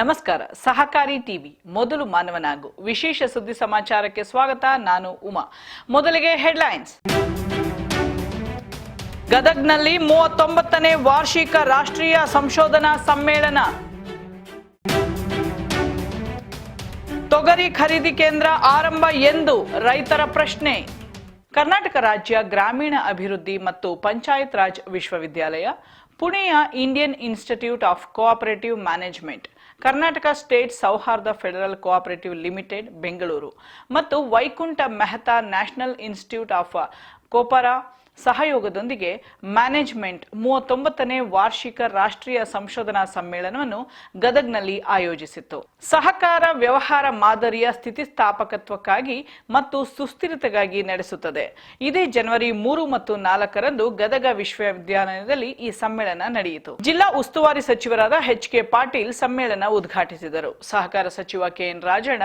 ನಮಸ್ಕಾರ. ಸಹಕಾರಿ ಟಿವಿ, ಮೊದಲು ಮಾನವನಾಗು. ವಿಶೇಷ ಸುದ್ದಿ ಸಮಾಚಾರಕ್ಕೆ ಸ್ವಾಗತ. ನಾನು ಉಮಾ. ಮೊದಲಿಗೆ ಹೆಡ್ಲೈನ್ಸ್. ಗದಗ್ನಲ್ಲಿ ಮೂವತ್ತೊಂಬತ್ತನೇ ವಾರ್ಷಿಕ ರಾಷ್ಟ್ರೀಯ ಸಂಶೋಧನಾ ಸಮ್ಮೇಳನ. ತೊಗರಿ ಖರೀದಿ ಕೇಂದ್ರ ಆರಂಭ ಎಂದು ರೈತರ ಪ್ರಶ್ನೆ. ಕರ್ನಾಟಕ ರಾಜ್ಯ ಗ್ರಾಮೀಣ ಅಭಿವೃದ್ಧಿ ಮತ್ತು ಪಂಚಾಯತ್ ರಾಜ್ ವಿಶ್ವವಿದ್ಯಾಲಯ, ಪುಣೆಯ Indian Institute of Cooperative Management. Karnataka State Souharda Federal Cooperative Limited Bengaluru. ಮತ್ತು Vaikunth Mehta National Institute of ಕೋಪರಾ ಸಹಯೋಗದೊಂದಿಗೆ ಮ್ಯಾನೇಜ್ಮೆಂಟ್ ಮೂವತ್ತೊಂಬತ್ತನೇ ವಾರ್ಷಿಕ ರಾಷ್ಟ್ರೀಯ ಸಂಶೋಧನಾ ಸಮ್ಮೇಳನವನ್ನು ಗದಗ್ನಲ್ಲಿ ಆಯೋಜಿಸಿತ್ತು. ಸಹಕಾರ ವ್ಯವಹಾರ ಮಾದರಿಯ ಸ್ಥಿತಿಸ್ಥಾಪಕತ್ವಕ್ಕಾಗಿ ಮತ್ತು ಸುಸ್ಥಿರತೆಗಾಗಿ ನಡೆಸುತ್ತದೆ. ಇದೇ ಜನವರಿ ಮೂರು ಮತ್ತು ನಾಲ್ಕರಂದು ಗದಗ ವಿಶ್ವವಿದ್ಯಾಲಯದಲ್ಲಿ ಈ ಸಮ್ಮೇಳನ ನಡೆಯಿತು. ಜಿಲ್ಲಾ ಉಸ್ತುವಾರಿ ಸಚಿವರಾದ ಎಚ್ ಕೆ ಪಾಟೀಲ್ ಸಮ್ಮೇಳನ ಉದ್ಘಾಟಿಸಿದರು. ಸಹಕಾರ ಸಚಿವ ಕೆಎನ್ ರಾಜಣ್ಣ,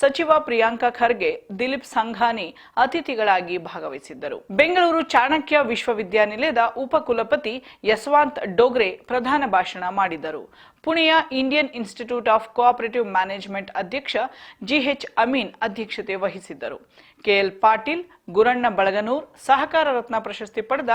ಸಚಿವ ಪ್ರಿಯಾಂಕ ಖರ್ಗೆ, ದಿಲೀಪ್ ಸಂಘಾನಿ ಅತಿಥಿಗಳಾಗಿ ಭಾಗವಹಿಸಿದ್ದರು. ಬೆಂಗಳೂರು ಚಾಣಕ್ಯ ವಿಶ್ವವಿದ್ಯಾನಿಲಯದ ಉಪಕುಲಪತಿ ಯಶವಾಂತ್ ಡೋಗ್ರೆ ಪ್ರಧಾನ ಭಾಷಣ ಮಾಡಿದರು. ಪುಣೆಯ Indian Institute of Cooperative Management ಅಧ್ಯಕ್ಷ ಜಿಎಚ್ ಅಮೀನ್ ಅಧ್ಯಕ್ಷತೆ ವಹಿಸಿದ್ದರು. ಕೆಎಲ್ ಪಾಟೀಲ್, ಗುರಣ್ಣ ಬಳಗನೂರ್, ಸಹಕಾರ ರತ್ನ ಪ್ರಶಸ್ತಿ ಪಡೆದ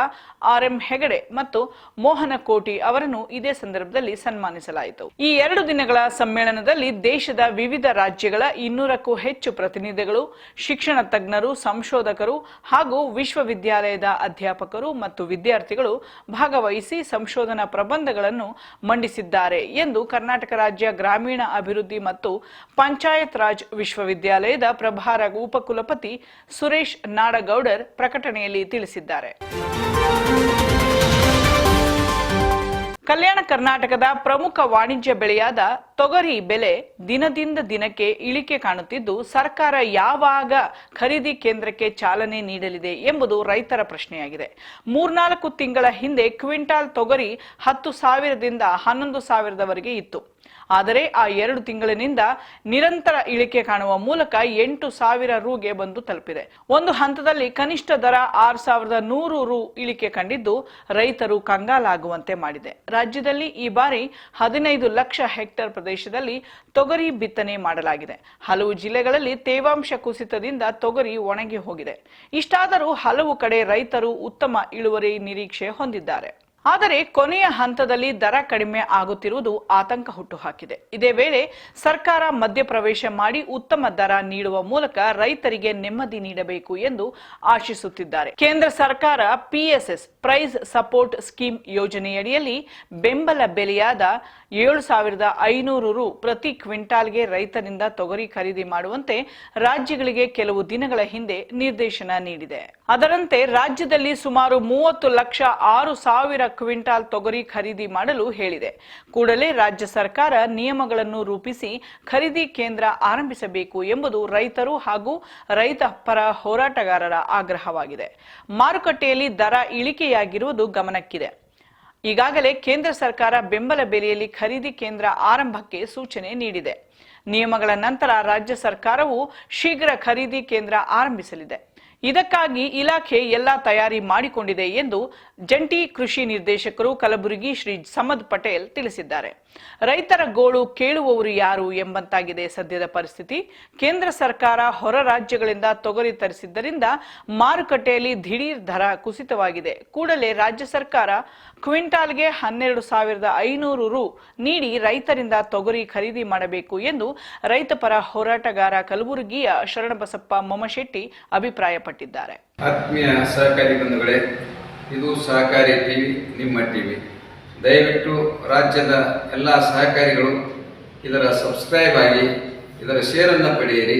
ಆರ್ಎಂ ಹೆಗಡೆ ಮತ್ತು ಮೋಹನ ಕೋಟಿ ಅವರನ್ನು ಇದೇ ಸಂದರ್ಭದಲ್ಲಿ ಸನ್ಮಾನಿಸಲಾಯಿತು. ಈ ಎರಡು ದಿನಗಳ ಸಮ್ಮೇಳನದಲ್ಲಿ ದೇಶದ ವಿವಿಧ ರಾಜ್ಯಗಳ ಇನ್ನೂರಕ್ಕೂ ಹೆಚ್ಚು ಪ್ರತಿನಿಧಿಗಳು, ಶಿಕ್ಷಣ ತಜ್ಞರು, ಸಂಶೋಧಕರು ಹಾಗೂ ವಿಶ್ವವಿದ್ಯಾಲಯದ ಅಧ್ಯಾಪಕರು ಮತ್ತು ವಿದ್ಯಾರ್ಥಿಗಳು ಭಾಗವಹಿಸಿ ಸಂಶೋಧನಾ ಪ್ರಬಂಧಗಳನ್ನು ಮಂಡಿಸಿದ್ದಾರೆ. ಎಂದು ಕರ್ನಾಟಕ ರಾಜ್ಯ ಗ್ರಾಮೀಣ ಅಭಿವೃದ್ಧಿ ಮತ್ತು ಪಂಚಾಯತ್ ರಾಜ್ ವಿಶ್ವವಿದ್ಯಾಲಯದ ಪ್ರಭಾರ ಉಪಕುಲಪತಿ ಸುರೇಶ್ ನಾಡಗೌಡರ್ ಪ್ರಕಟಣೆಯಲ್ಲಿ ತಿಳಿಸಿದ್ದಾರೆ. ಕಲ್ಯಾಣ ಕರ್ನಾಟಕದ ಪ್ರಮುಖ ವಾಣಿಜ್ಯ ಬೆಳೆಯಾದ ತೊಗರಿ ಬೆಲೆ ದಿನದಿಂದ ದಿನಕ್ಕೆ ಇಳಿಕೆ ಕಾಣುತ್ತಿದ್ದು, ಸರ್ಕಾರ ಯಾವಾಗ ಖರೀದಿ ಕೇಂದ್ರಕ್ಕೆ ಚಾಲನೆ ನೀಡಲಿದೆ ಎಂಬುದು ರೈತರ ಪ್ರಶ್ನೆಯಾಗಿದೆ. ಮೂರ್ನಾಲ್ಕು ತಿಂಗಳ ಹಿಂದೆ ಕ್ವಿಂಟಾಲ್ ತೊಗರಿ ಹತ್ತು ಸಾವಿರದಿಂದ ಹನ್ನೊಂದು ಸಾವಿರದವರೆಗೆ ಇತ್ತು. ಆದರೆ ಆ ಎರಡು ತಿಂಗಳಿನಿಂದ ನಿರಂತರ ಇಳಿಕೆ ಕಾಣುವ ಮೂಲಕ ಎಂಟು ಸಾವಿರ ರುಗೆ ಬಂದು ತಲುಪಿದೆ. ಒಂದು ಹಂತದಲ್ಲಿ ಕನಿಷ್ಠ ದರ ಆರು ಸಾವಿರದ ನೂರು ರು ಇಳಿಕೆ ಕಂಡಿದ್ದು ರೈತರು ಕಂಗಾಲಾಗುವಂತೆ ಮಾಡಿದೆ. ರಾಜ್ಯದಲ್ಲಿ ಈ ಬಾರಿ ಹದಿನೈದು ಲಕ್ಷ ಹೆಕ್ಟೇರ್ ಪ್ರದೇಶದಲ್ಲಿ ತೊಗರಿ ಬಿತ್ತನೆ ಮಾಡಲಾಗಿದೆ. ಹಲವು ಜಿಲ್ಲೆಗಳಲ್ಲಿ ತೇವಾಂಶ ಕುಸಿತದಿಂದ ತೊಗರಿ ಒಣಗಿ ಹೋಗಿದೆ. ಇಷ್ಟಾದರೂ ಹಲವು ಕಡೆ ರೈತರು ಉತ್ತಮ ಇಳುವರಿ ನಿರೀಕ್ಷೆ ಹೊಂದಿದ್ದಾರೆ. ಆದರೆ ಕೊನೆಯ ಹಂತದಲ್ಲಿ ದರ ಕಡಿಮೆ ಆಗುತ್ತಿರುವುದು ಆತಂಕ ಹುಟ್ಟುಹಾಕಿದೆ. ಇದೇ ವೇಳೆ ಸರ್ಕಾರ ಮಧ್ಯಪ್ರವೇಶ ಮಾಡಿ ಉತ್ತಮ ದರ ನೀಡುವ ಮೂಲಕ ರೈತರಿಗೆ ನೆಮ್ಮದಿ ನೀಡಬೇಕು ಎಂದು ಆಶಿಸುತ್ತಿದ್ದಾರೆ. ಕೇಂದ್ರ ಸರ್ಕಾರ ಪಿಎಸ್ಎಸ್ ಪ್ರೈಸ್ ಸಪೋರ್ಟ್ ಸ್ಕೀಮ್ ಯೋಜನೆಯಡಿಯಲ್ಲಿ ಬೆಂಬಲ ಬೆಲೆಯಾದ ಏಳು ಸಾವಿರದ ಐನೂರು ರು ಪ್ರತಿ ಕ್ವಿಂಟಾಲ್ಗೆ ರೈತರಿಂದ ತೊಗರಿ ಖರೀದಿ ಮಾಡುವಂತೆ ರಾಜ್ಯಗಳಿಗೆ ಕೆಲವು ದಿನಗಳ ಹಿಂದೆ ನಿರ್ದೇಶನ ನೀಡಿದೆ. ಅದರಂತೆ ರಾಜ್ಯದಲ್ಲಿ ಸುಮಾರು ಮೂವತ್ತು ಲಕ್ಷ ಆರು ಸಾವಿರ ಕ್ವಿಂಟಾಲ್ ತೊಗರಿ ಖರೀದಿ ಮಾಡಲು ಹೇಳಿದೆ. ಕೂಡಲೇ ರಾಜ್ಯ ಸರ್ಕಾರ ನಿಯಮಗಳನ್ನು ರೂಪಿಸಿ ಖರೀದಿ ಕೇಂದ್ರ ಆರಂಭಿಸಬೇಕು ಎಂಬುದು ರೈತರು ಹಾಗೂ ರೈತ ಪರ ಹೋರಾಟಗಾರರ ಆಗ್ರಹವಾಗಿದೆ. ಮಾರುಕಟ್ಟೆಯಲ್ಲಿ ದರ ಇಳಿಕೆಯಾಗಿರುವುದು ಗಮನಕ್ಕಿದೆ. ಈಗಾಗಲೇ ಕೇಂದ್ರ ಸರ್ಕಾರ ಬೆಂಬಲ ಬೆಲೆಯಲ್ಲಿ ಖರೀದಿ ಕೇಂದ್ರ ಆರಂಭಕ್ಕೆ ಸೂಚನೆ ನೀಡಿದೆ. ನಿಯಮಗಳ ನಂತರ ರಾಜ್ಯ ಸರ್ಕಾರವು ಶೀಘ್ರ ಖರೀದಿ ಕೇಂದ್ರ ಆರಂಭಿಸಲಿದೆ. ಇದಕ್ಕಾಗಿ ಇಲಾಖೆ ಎಲ್ಲ ತಯಾರಿ ಮಾಡಿಕೊಂಡಿದೆ ಎಂದು ಜಂಟಿ ಕೃಷಿ ನಿರ್ದೇಶಕರು ಕಲಬುರಗಿ ಶ್ರೀ ಸಮದ್ ಪಟೇಲ್ ತಿಳಿಸಿದ್ದಾರೆ. ರೈತರ ಗೋಳು ಕೇಳುವವರು ಯಾರು ಎಂಬಂತಾಗಿದೆ ಸದ್ಯದ ಪರಿಸ್ಥಿತಿ. ಕೇಂದ್ರ ಸರ್ಕಾರ ಹೊರ ರಾಜ್ಯಗಳಿಂದ ತೊಗರಿ ತರಿಸಿದ್ದರಿಂದ ಮಾರುಕಟ್ಟೆಯಲ್ಲಿ ದಿಢೀರ್ ದರ ಕುಸಿತವಾಗಿದೆ. ಕೂಡಲೇ ರಾಜ್ಯ ಸರ್ಕಾರ ಕ್ವಿಂಟಾಲ್ಗೆ ಹನ್ನೆರಡು ಸಾವಿರದ ಐನೂರು ರು ನೀಡಿ ರೈತರಿಂದ ತೊಗರಿ ಖರೀದಿ ಮಾಡಬೇಕು ಎಂದು ರೈತ ಪರ ಹೋರಾಟಗಾರ ಕಲಬುರಗಿಯ ಶರಣಬಸಪ್ಪ ಮೊಮಶೆಟ್ಟಿ ಅಭಿಪ್ರಾಯಪಟ್ಟಿದ್ದಾರೆ. ಆತ್ಮೀಯ ಸಹಕಾರಿ ಬಂಧುಗಳೇ, ಇದು ಸಹಕಾರಿ ಟಿವಿ, ನಿಮ್ಮ ಟಿವಿ. ದಯವಿಟ್ಟು ರಾಜ್ಯದ ಎಲ್ಲ ಸಹಕಾರಿಗಳು ಇದರ ಸಬ್ಸ್ಕ್ರೈಬ್ ಆಗಿ ಇದರ ಶೇರನ್ನು ಪಡೆಯಿರಿ.